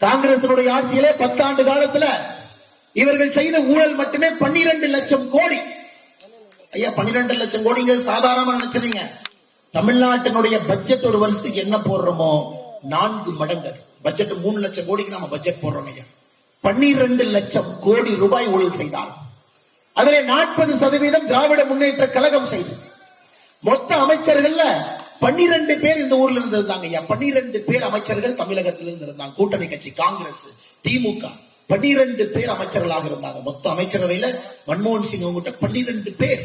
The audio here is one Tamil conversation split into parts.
காங்கிரசனுடைய ஆட்சியிலே பத்தாண்டு காலத்துல இவர்கள் செய்த ஊழல் மட்டுமே பன்னிரண்டு லட்சம் கோடி. ஐயா பன்னிரண்டு லட்சம் கோடிங்க சாதாரணமா நினைச்சீங்க தமிழ்நாட்டினுடைய பட்ஜெட் ஒரு வருஷத்துக்கு என்ன போடுறோமோ? நான்கு மடங்கு பட்ஜெட் மூணு லட்சம் கோடிக்கு நம்ம பட்ஜெட் போடுறோம் ஐயா. பன்னிரண்டு லட்சம் கோடி ரூபாய் ஊழல் செய்தார். அதிலே நாற்பது சதவீதம் திராவிட முன்னேற்ற கழகம் செய்தது. மொத்த அமைச்சர்கள்ல பன்னிரண்டு பேர் இந்த ஊர்ல இருந்து இருந்தாங்க ஐயா. பன்னிரண்டு பேர் அமைச்சர்கள் தமிழகத்திலிருந்து இருந்தாங்க கூட்டணி கட்சி காங்கிரஸ் திமுக. பன்னிரண்டு பேர் அமைச்சர்களாக இருந்தாங்க. மொத்த அமைச்சரவையில மன்மோகன் சிங் அவங்ககிட்ட பன்னிரண்டு பேர்.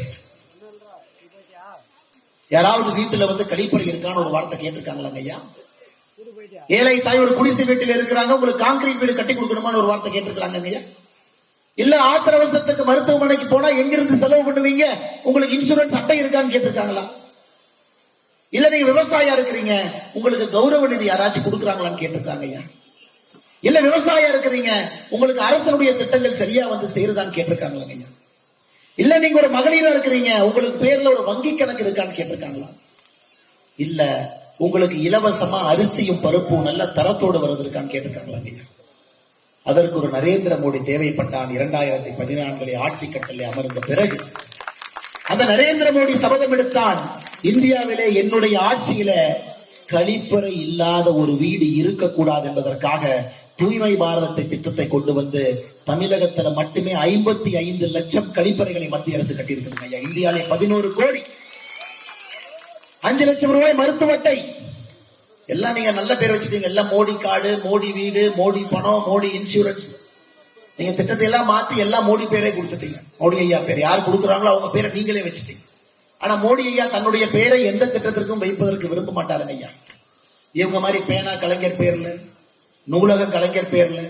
யாராவது வீட்டுல வந்து கழிப்பறை இருக்கான்னு ஒரு வார்த்தை கேட்டிருக்காங்களாங்க ஐயா? ஏழை தாய் ஒரு குடிசை வீட்டில் இருக்கிறாங்க. உங்களுக்கு காங்கிரீட் வீடு கட்டி கொடுக்கணுமான்னு ஒரு வார்த்தை கேட்டிருக்காங்க ஐயா? இல்ல ஆத்திர அவசரத்துக்கு மருத்துவமனைக்கு போனா எங்கிருந்து செலவு பண்ணுவீங்க? உங்களுக்கு இன்சூரன்ஸ் அட்டை இருக்கான்னு கேட்டிருக்காங்களா? இல்ல நீங்க விவசாயியா இருக்கிறீங்க. உங்களுக்கு கௌரவ நிதி யாராச்சும் கொடுக்குறாங்களான்னு கேட்டிருக்காங்க ஐயா. இல்ல விவசாயியா இருக்கிறீங்க. உங்களுக்கு அரசனுடைய திட்டங்கள் சரியா வந்து சேருதான்னு கேட்டிருக்காங்களாங்க ஐயா. இல்ல நீங்க ஒரு மகளிரா இருக்கிறீங்க. உங்களுக்கு பேர்ல ஒரு வங்கி கணக்கு இருக்கான்னு கேட்டிருக்காங்களா? இல்ல உங்களுக்கு இலவசமா அரிசியும் பருப்பும் நல்ல தரத்தோடு வருது இருக்கான்னு கேட்டிருக்காங்களா ஐயா. அதற்கு ஒரு நரேந்திர மோடி தேவைப்பட்டான் இரண்டாயிரத்தி பதினான்கிலே ஆட்சி கட்டளை அமர்ந்த பிறகு. அந்த நரேந்திர மோடி சபதம் எடுத்தான். இந்தியாவிலே என்னுடைய ஆட்சியில கழிப்பறை இல்லாத ஒரு வீடு இருக்கக்கூடாது என்பதற்காக தூய்மை பாரதத்தை திட்டத்தை கொண்டு வந்து தமிழகத்துல மட்டுமே ஐம்பத்தி ஐந்து லட்சம் கழிப்பறைகளை மத்திய அரசு கட்டியிருக்கிறது ஐயா. இந்தியாவிலே பதினோரு கோடி. அஞ்சு லட்சம் ரூபாய் மருத்துவ அட்டை. எல்லாம் நீங்க நல்ல பேர் வச்சிருக்கீங்க எல்லாம் மோடி கார்டு மோடி வீடு மோடி பணம் மோடி இன்சூரன்ஸ். நீங்க திட்டத்தை எல்லாம் மாத்தி எல்லாம் மோடி பேரே கொடுத்துட்டீங்க. மோடி ஐயா பேர். யார் கொடுக்குறாங்களோ அவங்க பேரை நீங்களே வச்சுட்டீங்க. ஆனா மோடி ஐயா தன்னுடைய பெயரை எந்த திட்டத்திற்கும் வைப்பதற்கு விரும்ப மாட்டாருங்க ஐயா இவங்க மாதிரி பேனா கலைஞர் பேர்ல நூலகம் கலைஞர் பேர்ல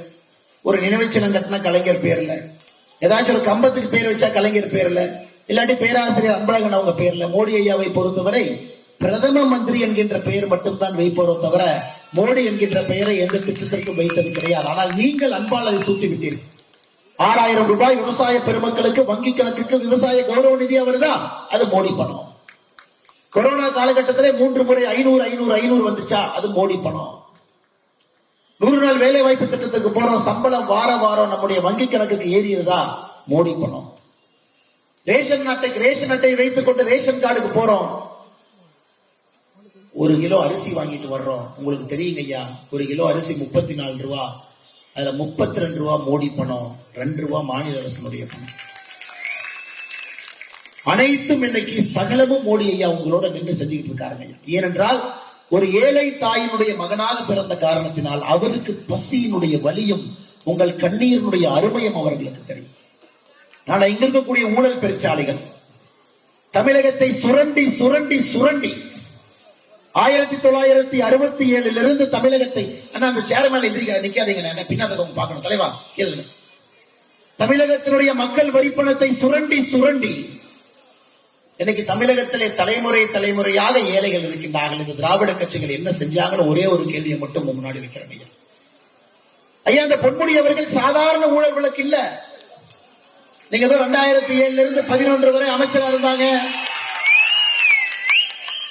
ஒரு நினைவுச்சின்னம் கட்டின கலைஞர் பேர்ல ஏதாச்சும் ஒரு கம்பத்துக்கு பேர் வச்சா கலைஞர் பேர்ல இல்லாட்டி பேராசிரியர் அன்பழகன் அவங்க பேர்ல மோடி ஐயாவை பொறுத்தவரை பிரதம மந்திரி என்கின்ற பெயர் மட்டும்தான் வைப்போரோ தவிர மோடி என்கின்ற பெயரை எந்த திட்டத்திற்கும் வைத்தது கிடையாது. ஆனால் நீங்கள் அன்பால் அதை சூட்டி விட்டீர்கள் ஆறாயிரம் ரூபாய் விவசாய பெருமக்களுக்கு வங்கி கணக்குக்கு விவசாய கௌரவ நிதி வருதா அது மோடி பணம். கொரோனா காலகட்டத்திலே மூன்று முறை ஐநூறு ஐநூறு ஐநூறு வந்துச்சா? அது மோடி பணம். நூறு நாள் வேலை வாய்ப்பு திட்டத்துக்கு போறோம். சம்பளம் வார வாரம் நம்முடைய வங்கி கணக்குக்கு ஏறியதா மோடி பணம். ரேஷன் அட்டைக்கு ரேஷன் அட்டையை வைத்துக் கொண்டு ரேஷன் கார்டுக்கு போறோம். ஒரு கிலோ அரிசி வாங்கிட்டு வர்றோம். உங்களுக்கு தெரியுங்க ஐயா ஒரு கிலோ அரிசி முப்பத்தி நாலு ரூபா. அதுல முப்பத்தி ரெண்டு ரூபா மோடி பணம் ரெண்டு ரூபா மாநில அரசனுடைய பணம். அனைத்தும் இன்னைக்கு சகலமும் மோடி ஐயா உங்களோட நின்று செஞ்சுக்கிட்டு இருக்காருங்க ஐயா. ஏனென்றால் ஒரு ஏழை தாயினுடைய மகனாக பிறந்த காரணத்தினால் அவருக்கு பசியினுடைய வலியும் உங்கள் கண்ணீரினுடைய அருமையும் அவர்களுக்கு தெரியும். நான் இங்க இருக்கக்கூடிய ஊழல் பெருச்சாலைகள் தமிழகத்தை சுரண்டி சுரண்டி சுரண்டி ஆயிரத்தி தொள்ளாயிரத்தி அறுபத்தி ஏழுல இருந்து தமிழகத்தை அண்ணா அந்த சேர்மேன் எதிரிக்க நிக்காதீங்க பின்னாடி பார்க்கணும். தலைவா கேளுங்க. தமிழகத்தினுடைய மக்கள் வரிப்பணத்தை சுரண்டி சுரண்டி இன்னைக்கு தமிழகத்திலே தலைமுறை தலைமுறையாக ஏழைகள் இருக்கின்றார்கள். இந்த திராவிட கட்சிகள் என்ன செஞ்சாங்கன்னு ஒரே ஒரு கேள்வியை மட்டும் முன்னாடி வைக்கிறேன் ஐயா. ஐயா அந்த பொன்முடி அவர்கள் சாதாரண ஊழல் விளக்கு இல்ல. நீங்க ஏதோ ரெண்டாயிரத்தி ஏழுல இருந்து பதினொன்று வரை அமைச்சரா இருந்தாங்க.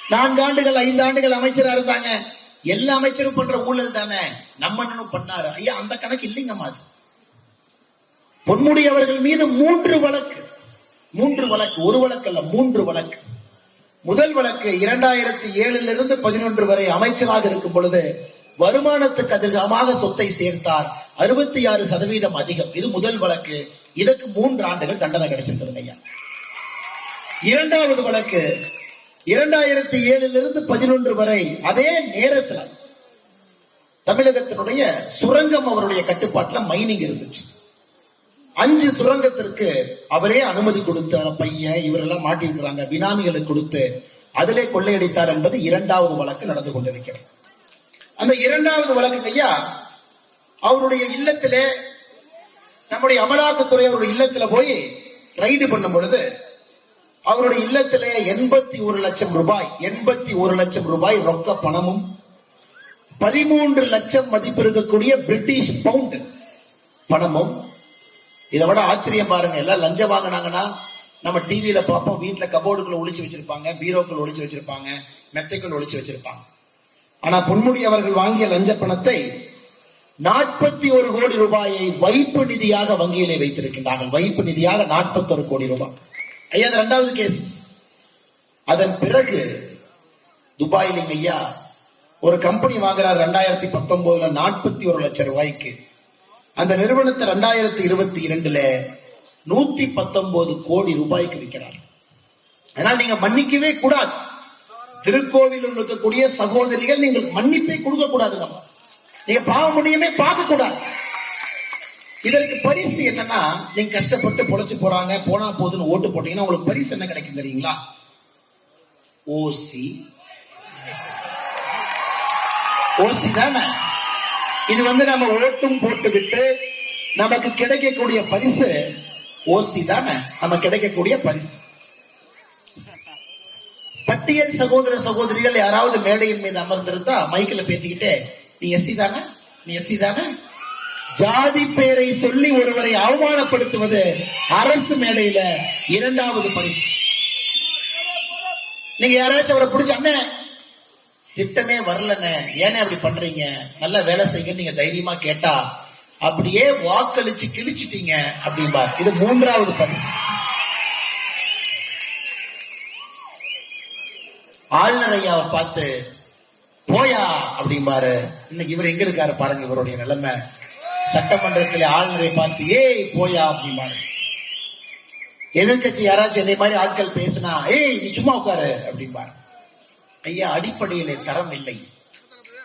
நான்கு ஆண்டுகள் ஐந்து ஆண்டுகள் அமைச்சரா இருந்தாங்க. எல்லா அமைச்சரும் பண்ற ஊழல் தானே? நம்ம பண்ணாரு. ஐயா அந்த கணக்கு இல்லைங்கம்மா அது பொன்முடி அவர்கள் மீது மூன்று வழக்கு. மூன்று வழக்கு. ஒரு வழக்கு அல்ல மூன்று வழக்கு. முதல் வழக்கு இரண்டாயிரத்தி ஏழுல இருந்து பதினொன்று வரை அமைச்சராக இருக்கும் பொழுது வருமானத்துக்கு அதிகமாக சொத்தை சேர்த்தார். அறுபத்தி ஆறு சதவீதம் அதிகம். இது முதல் வழக்கு. இதற்கு மூன்று ஆண்டுகள் தண்டனை கிடைச்சிருக்கிறது ஐயா. இரண்டாவது வழக்கு இரண்டாயிரத்தி ஏழுல இருந்து பதினொன்று வரை அதே நேரத்தில் தமிழகத்தினுடைய சுரங்கம் அவருடைய கட்டுப்பாட்டுல மைனிங் இருந்துச்சு. அஞ்சு சுரங்கத்திற்கு அவரே அனுமதி கொடுத்த பையன் இவரெல்லாம் மாட்டிருக்கிறாங்க பினாமிகளுக்கு கொடுத்து அதிலே கொள்ளையடித்தார் என்பது இரண்டாவது வழக்கு நடந்து கொண்டிருக்கிறது. அந்த இரண்டாவது வழக்கு ஐயா அவருடைய இல்லத்திலே நம்முடைய அமலாக்கத்துறை அவருடைய இல்லத்துல போய் ரைடு பண்ணும் பொழுது அவருடைய இல்லத்திலே எண்பத்தி ஒரு லட்சம் ரூபாய் எண்பத்தி ஒரு லட்சம் ரூபாய் ரொக்க பணமும் பதிமூன்று லட்சம் மதிப்பு இருக்கக்கூடிய பிரிட்டிஷ் பவுண்ட் பணமும். இதை விட ஆச்சரியம் பாருங்க எல்லாம் லஞ்சம் வாங்கினாங்கன்னா நம்ம டிவியில பார்ப்போம் வீட்டுல கபோர்டுக்குள்ள ஒழிச்சு வச்சிருப்பாங்க பீரோக்கள் ஒழிச்சு வச்சிருப்பாங்க மெத்தைக்குள் ஒழிச்சு வச்சிருப்பாங்க. ஆனா பொன்முடி அவர்கள் வாங்கிய லஞ்ச பணத்தை நாற்பத்தி ஒரு கோடி ரூபாயை வைப்பு நிதியாக வங்கியிலே வைத்திருக்கின்றார்கள். வைப்பு நிதியாக நாற்பத்தி ஒரு கோடி ரூபாய். ஐயா அது ரெண்டாவது கேஸ் அதன் பிறகு துபாயில் ஐயா ஒரு கம்பெனி வாங்குறார் ரெண்டாயிரத்தி பத்தொன்பதுல நாற்பத்தி ஒரு லட்சம் ரூபாய்க்கு. அந்த நிறுவனத்தை ரெண்டாயிரத்தி இருபத்தி இரண்டுல நூத்தி பத்தொன்பது கோடி ரூபாய்க்கு விற்கிறார். அதனால் நீங்க மன்னிக்கவே கூடாது. திருக்கோவிலூர் இருக்கக்கூடிய சகோதரிகள் நீங்கள் மன்னிப்பை கொடுக்க கூடாது நம்ம. நீங்க பாவ முடியுமே பார்க்க கூடாது இதற்கு பரிசு என்னன்னா நீங்க கஷ்டப்பட்டு பொழைச்சு போறாங்க போனா போதுன்னு ஓட்டு போட்டீங்கன்னா உங்களுக்கு பரிசு என்ன கிடைக்கும் தெரியுங்களா? ஓசி. ஓசி தானே? இது வந்து நம்ம ஓட்டும் போட்டு விட்டு நமக்கு கிடைக்கக்கூடிய பரிசு ஓசி தானே? நம்ம கிடைக்கக்கூடிய பரிசு. பட்டியல் சகோதர சகோதரிகள் யாராவது மேடையின் மீது அமர்ந்திருந்தா மைக்கில் பேசிக்கிட்டே நீ எஸ்சி தானே? நீ எஸ்சி தானே? ஜாதி பெயரை சொல்லி ஒருவரை அவமானப்படுத்துவது அரசு மேடையில இரண்டாவது பரிசு. நீங்க யாராச்சும் அவரை பிடிச்ச திட்டமே வரலண்ணே ஏனே அப்படி பண்றீங்க? நல்ல வேலை செய்யுங்க நீங்க தைரியமா கேட்டா அப்படியே வாக்களிச்சு கிழிச்சிட்டீங்க அப்படிம்பா இது மூன்றாவது பரிசு. ஆளுநர் ஐயாவை பார்த்து போயா அப்படிம்பாரு. இன்னைக்கு இவர் எங்க இருக்காரு பாருங்க இவருடைய நிலைமை. சட்டமன்றத்தில் ஆளுநரை பார்த்து ஏய் போயா அப்படிம்பாரு எதிர்கட்சி யாராச்சும் இதே மாதிரி ஆட்கள் பேசினா ஏய் நீ சும்மா உட்காரு அப்படிம்பாரு ஐயா அடிப்படையிலே தரம் இல்லை.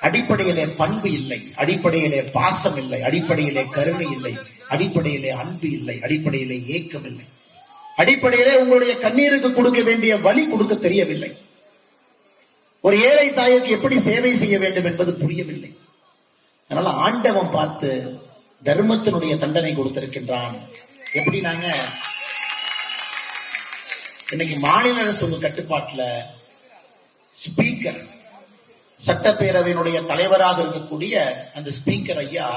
அடிப்படையிலே பண்பு இல்லை. அடிப்படையிலே பாசம் இல்லை. அடிப்படையிலே கருணை இல்லை. அடிப்படையிலே அன்பு இல்லை. அடிப்படையிலே ஏக்கம் இல்லை. அடிப்படையிலே உங்களுடைய கண்ணீருக்கு கொடுக்க வேண்டிய வழி கொடுக்க தெரியவில்லை. ஒரு ஏழை தாய்க்கு எப்படி சேவை செய்ய வேண்டும் என்பது புரியவில்லை. அதனால ஆண்டவன் பார்த்து தர்மத்தினுடைய தண்டனை கொடுத்திருக்கின்றான். எப்படி நாங்க? இன்னைக்கு மாநில அரசு உங்க கட்டுப்பாட்டுல ஸ்பீக்கர் சட்டப்பேரவையினுடைய தலைவராக இருக்கக்கூடிய அந்த ஸ்பீக்கர் ஐயா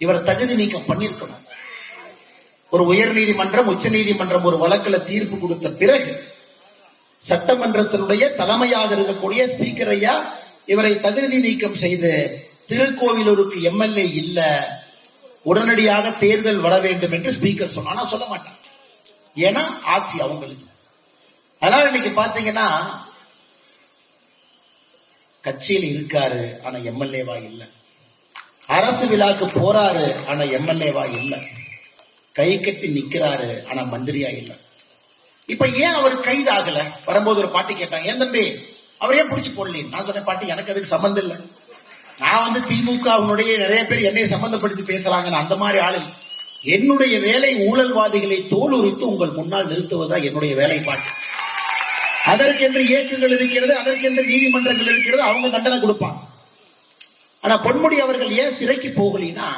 இவரை தகுதி நீக்கம் பண்ணிருக்கணும் ஒரு உயர் நீதிமன்றம் உச்ச நீதிமன்றம் ஒரு வழக்குல தீர்ப்பு கொடுத்த பிறகு சட்டமன்றத்தினுடைய தலைமையாக இருக்கக்கூடிய ஸ்பீக்கர் ஐயா இவரை தகுதி நீக்கம் செய்து திருக்கோவிலூருக்கு எம்எல்ஏ இல்ல உடனடியாக தேர்தல் வர வேண்டும் என்று ஸ்பீக்கர் சொன்னா ஆனா சொல்ல மாட்டாங்க ஏன்னா ஆட்சி அவங்களுக்கு. அதனால இன்னைக்கு பாத்தீங்கன்னா கட்சியில் இருக்காரு ஆனா எம்எல்ஏவா இல்ல. அரசு விழாக்கு போறாரு ஆனா எம்எல்ஏவா இல்ல. கை கட்டி நிக்கிறாரு ஆனா மந்திரியா இல்ல. இப்ப ஏன் அவர் கைது ஆகல வரும்போது ஒரு பாட்டி கேட்டாங்க ஏன் தம்பி அவர் ஏன் பிடிச்சு போடல நான் சொன்ன பாட்டி எனக்கு அதுக்கு சம்மந்தம் இல்லை. நான் வந்து திமுக உன்னுடைய நிறைய பேர் என்னை சம்பந்தப்படுத்தி பேசுறாங்க அந்த மாதிரி ஆளு என்னுடைய வேலை ஊழல்வாதிகளை தோல் உரித்து உங்கள் முன்னால் நிறுத்துவதா என்னுடைய வேலைப்பாட்டு அதற்கென்று இயக்கங்கள் இருக்கிறது அதற்கென்று நீதிமன்றங்கள் இருக்கிறது அவங்க தண்டனை கொடுப்பாங்க. ஆனா பொன்முடி அவர்கள் ஏன் சிறைக்கு போகலினா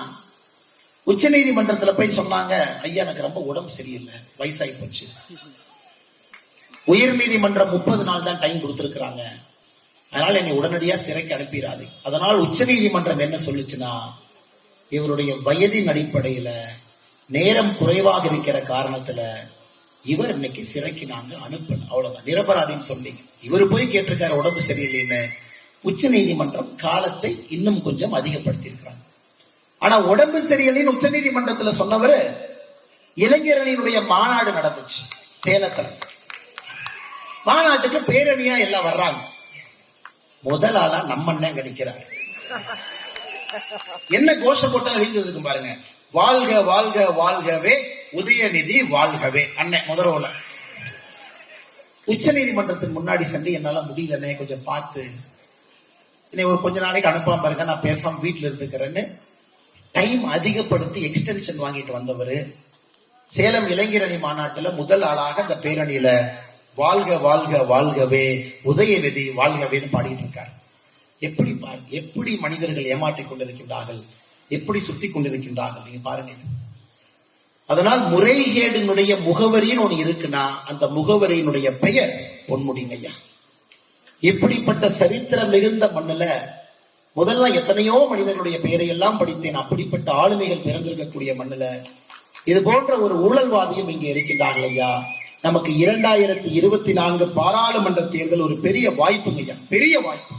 உச்ச நீதிமன்றத்துல போய் சொன்னாங்க ஐயா எனக்கு ரொம்ப உடம்பு சரியில்லை வயசாகி போச்சு. உயர் நீதிமன்றம் முப்பது நாள் தான் டைம் கொடுத்திருக்கிறாங்க. அதனால என்னை உடனடியா சிறைக்கு அனுப்பிடாது. அதனால் உச்ச நீதிமன்றம் என்ன சொல்லுச்சுன்னா இவருடைய வயதின் அடிப்படையில நேரம் குறைவாக இருக்கிற காரணத்துல இவர் இன்னைக்கு சிறைக்கு நாங்க அனுப்பணும். அவ்வளவுதான். நிரபராதின்னு சொன்னீங்க. இவர் போய் கேட்டிருக்காரு உடம்பு சரியில்லைன்னு. உச்ச நீதிமன்றம் காலத்தை இன்னும் கொஞ்சம் அதிகப்படுத்தி இருக்கிறாங்க ஆனா உடம்பு சரியில்லைன்னு உச்ச நீதிமன்றத்துல சொன்னவர் இளைஞரணியினுடைய மாநாடு நடந்துச்சு சேலத்துல. மாநாட்டுக்கு பேரணியா எல்லாம் வர்றாங்க. முதல் ஆளா நம்ம அண்ணன் கிடைக்கிறார் என்ன கோஷம் போட்டா எழுதிருக்கு பாருங்க. வாழ்க வாழ்க வாழ்கவே உதயநிதி வாழ்கவே அண்ணன் முதல்ல உச்ச நீதிமன்றத்துக்கு முன்னாடி சென்று என்னால முடியலன்னே கொஞ்சம் பார்த்து. என்னை ஒரு கொஞ்ச நாளைக்கு அனுப்பாம பாருங்க நான் பேசாம வீட்டுல இருந்துக்கிறேன்னு. டைம் அதிகப்படுத்தி எக்ஸ்டென்ஷன் வாங்கிட்டு வந்தவர். சேலம் இளைஞரணி மாநாட்டுல முதல் ஆளாக அந்த பேரணியில வாழ்க வாழ்க வாழ்கவே உதயநிதி வாழ்கவேன்னு பாடிட்டு இருக்கார். எப்படி எப்படி மனிதர்கள் ஏமாற்றிக் கொண்டிருக்கின்றார்கள்? எப்படி சுத்தி கொண்டிருக்கின்றார்கள்? நீங்க பாருங்க. அதனால் முறைகேடினுடைய முகவரின்னு ஒண்ணு இருக்குன்னா அந்த முகவரியினுடைய பெயர் பொன்முடிங்க ஐயா இப்படிப்பட்ட சரித்திரம் மிகுந்த மண்ணுல முதல்ல எத்தனையோ மனிதர்களுடைய பெயரை எல்லாம் படித்தேன். அப்படிப்பட்ட ஆளுமைகள் பிறந்திருக்கக்கூடிய மண்ணில் இது போன்ற ஒரு ஊழல்வாதியும் இங்கே இருக்கின்றார்கள் ஐயா. நமக்கு இரண்டாயிரத்தி இருபத்தி நான்கு பாராளுமன்ற தேர்தல் ஒரு பெரிய வாய்ப்புங்க பெரிய வாய்ப்பு.